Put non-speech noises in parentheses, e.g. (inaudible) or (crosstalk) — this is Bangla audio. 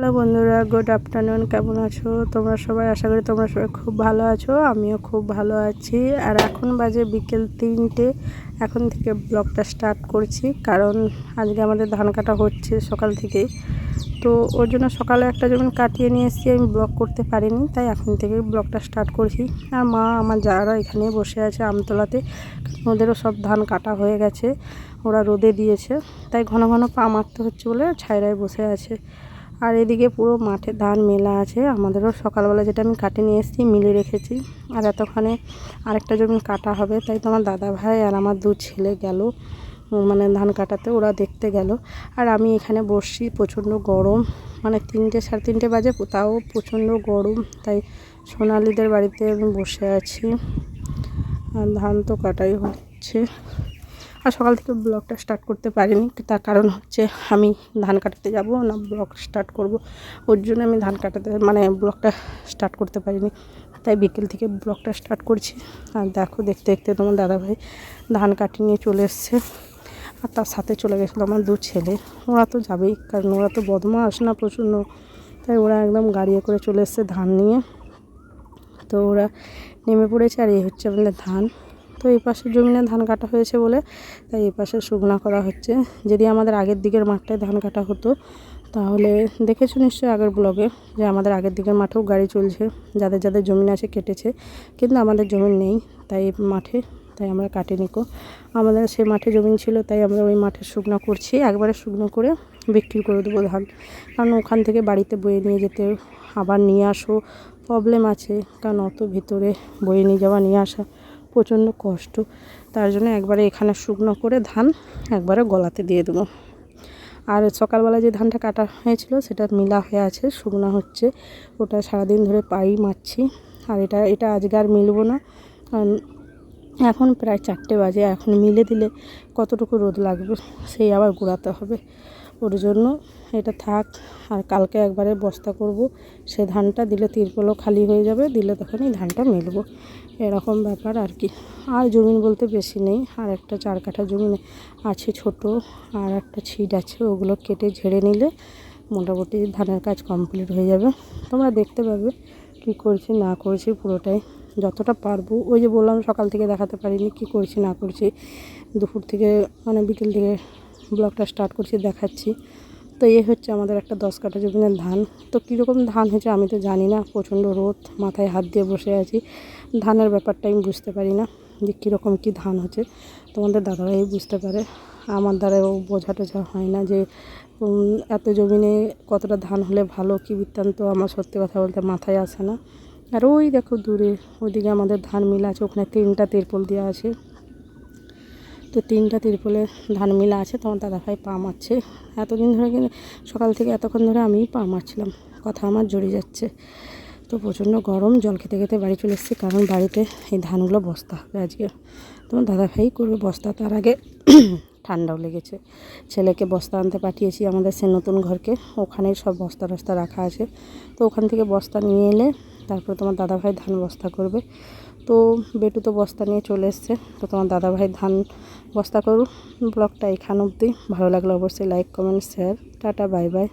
হ্যালো বন্ধুরা গুড আফটারনুন কেমন আছো? তোমরা সবাই? আশা করি তোমরা সবাই খুব ভালো আছো, আমিও খুব ভালো আছি। আর এখন বাজে বিকেল তিনটে, এখন থেকে ব্লগটা স্টার্ট করছি, কারণ আজকে আমাদের ধান কাটা হচ্ছে সকাল থেকেই। তো ওর জন্য সকালে একটা যেমন কাটিয়ে নিয়ে এসেছি, আমি ব্লগ করতে পারিনি, তাই এখন থেকে ব্লগটা স্টার্ট করছি। আর মা, আমার যারা এখানে বসে আছে আমতলাতে, ওদেরও সব ধান কাটা হয়ে গেছে, ওরা রোদে দিয়েছে, তাই ঘন ঘন পা মারতে হচ্ছে বলে ছায়রায় বসে আছে। আর এদিকে পুরো মাঠে ধান মেলা আছে। আমাদেরও সকালবেলা যেটা আমি কাটে নিয়ে এসেছি, মিলে রেখেছি। আর এতক্ষণে আরেকটা জমি কাটা হবে, তাই তো আমার দাদা ভাই আর আমার দু ছেলে গেল। মানে ধান কাটাতে, ওরা দেখতে গেল। আর আমি এখানে বসছি প্রচণ্ড গরম। মানে তিনটে সাড়ে তিনটে বাজে, তাও প্রচণ্ড গরম, তাই সোনালিদের বাড়িতে আমি বসে আছি। আর ধান তো কাটাই হচ্ছে। আর সকাল থেকে ব্লগটা স্টার্ট করতে পারিনি। তার কারণ হচ্ছে আমি ধান কাটাতে যাব না, ব্লগ স্টার্ট করব। ওর জন্য আমি ধান কাটাতে মানে ব্লগটা স্টার্ট করতে পারিনি। তাই বিকেল থেকে ব্লগটা স্টার্ট করছি। আর দেখো, দেখতে দেখতে তোমার দাদাভাই ধান কাটিয়ে নিয়ে চলে এসছে। আর তার সাথে চলে গেছিল আমার দু ছেলে। ওরা তো যাবেই, কারণ ওরা তো বদমাস না প্রচণ্ড। তাই ওরা একদম গাড়িয়ে করে চলে এসছে ধান নিয়ে। তো ওরা নেমে পড়েছে আর এই হচ্ছে আমাদের ধান। তো এই পাশের জমিনে ধান কাটা হয়েছে বলে, তাই এই পাশে শুকনা করা হচ্ছে। যদি আমাদের আগের দিকের মাঠটায় ধান কাটা হতো, তাহলে দেখেছ নিশ্চয়ই আগের ব্লগে যে আমাদের আগের দিকের মাঠেও গাড়ি চলছে, যাদের যাদের জমিন আছে কেটেছে, কিন্তু আমাদের জমিন নেই, তাই মাঠে, তাই আমরা কাটিনি কো। আমাদের সে মাঠে জমিন ছিল, তাই আমরা ওই মাঠে শুকনো করছি। একবারে শুকনো করে বিক্রি করে দেবো ধান। কারণ ওখান থেকে বাড়িতে বয়ে নিয়ে যেতে, আবার নিয়ে আসো প্রবলেম আছে। কারণ অত ভিতরে বয়ে নিয়ে যাওয়া, নিয়ে আসা। প্রচণ্ড কষ্ট। তার জন্য একবারে এখানে শুকনো করে ধান একবারে গলাতে দিয়ে দেবো। আর সকালবেলা যে ধানটা কাটা হয়েছিল, সেটা মিলা হয়ে আছে, শুকনো হচ্ছে। ওটা সারাদিন ধরে পাই মারছি। আর এটা এটা আজকে আর মিলবো না। এখন প্রায় চারটে বাজে। এখন মিলে দিলে কতটুকু রোদ লাগবে, সেই আবার গুঁড়াতে হবে। ওর জন্য এটা থাক, আর কালকে একবারে বস্তা করব। সে ধানটা দিলে তিরপলও খালি হয়ে যাবে, দিলে তখনই ধানটা মেলবো। এরকম ব্যাপার আর কি। আর জমিন বলতে বেশি নেই, আর একটা চার কাঠা জমিন আছে ছোট, আর একটা ছিট আছে, ওগুলো কেটে ঝেড়ে নিলে মোটামুটি ধানের কাজ কমপ্লিট হয়ে যাবে। তোমরা দেখতে পাবে কি করছি, না করছি পুরোটাই। যতটা পারব, ওই যে বললাম সকাল থেকে দেখাতে পারিনি কি করছি, না করছি। দুপুর থেকে মানে বিকেল থেকে ব্লগটা স্টার্ট করছি, দেখাচ্ছি। তো এই হচ্ছে আমাদের একটা দশ কাঠা জমিনের ধান। তো কীরকম ধান হয়েছে আমি তো জানি না, প্রচণ্ড রোদ, মাথায় হাত দিয়ে বসে আছি। ধানের ব্যাপারটা আমি বুঝতে পারি না যে কীরকম কী ধান হচ্ছে। তোমাদের দাদারাই বুঝতে পারে, আমার দ্বারাও বোঝা টোঝা হয় না যে এত জমিনে কতটা ধান হলে ভালো কী বৃত্তান্ত, আমার সত্যি কথা বলতে মাথায় আসে না। আর ওই দেখো দূরে, ওইদিকে আমাদের ধান মিল আছে, ওখানে তিনটা তিরপল দেওয়া আছে। তো তিনটা তিরপলে ধান মিলা আছে তোমার দাদাভাই পা মারছে। এতদিন ধরে কিন্তু সকাল থেকে এতক্ষণ ধরে আমিই পা মারছিলাম, কথা আমার জড়িয়ে যাচ্ছে। তো প্রচণ্ড গরম, জল খেতে খেতে বাড়ি চলে এসেছি, কারণ বাড়িতে এই ধানগুলো বস্তা হবে আজকে। তোমার দাদাভাই করবে বস্তা, তার আগে (clears throat) ঠান্ডাও লেগেছে। ছেলেকে বস্তা আনতে পাঠিয়েছি আমাদের সে নতুন ঘরকে ওখানেই সব বস্তা টস্তা রাখা আছে। তো ওখান থেকে বস্তা নিয়ে এলে তারপরে তোমার দাদাভাই ধান বস্তা করবে। তো বেটু তো বস্তা নিয়ে চলে এসছে। তো তোমার দাদাভাই ধান বস্তা করুক। ব্লগটা এখান অবধি। ভালো লাগলে অবশ্যই like comment share tata bye bye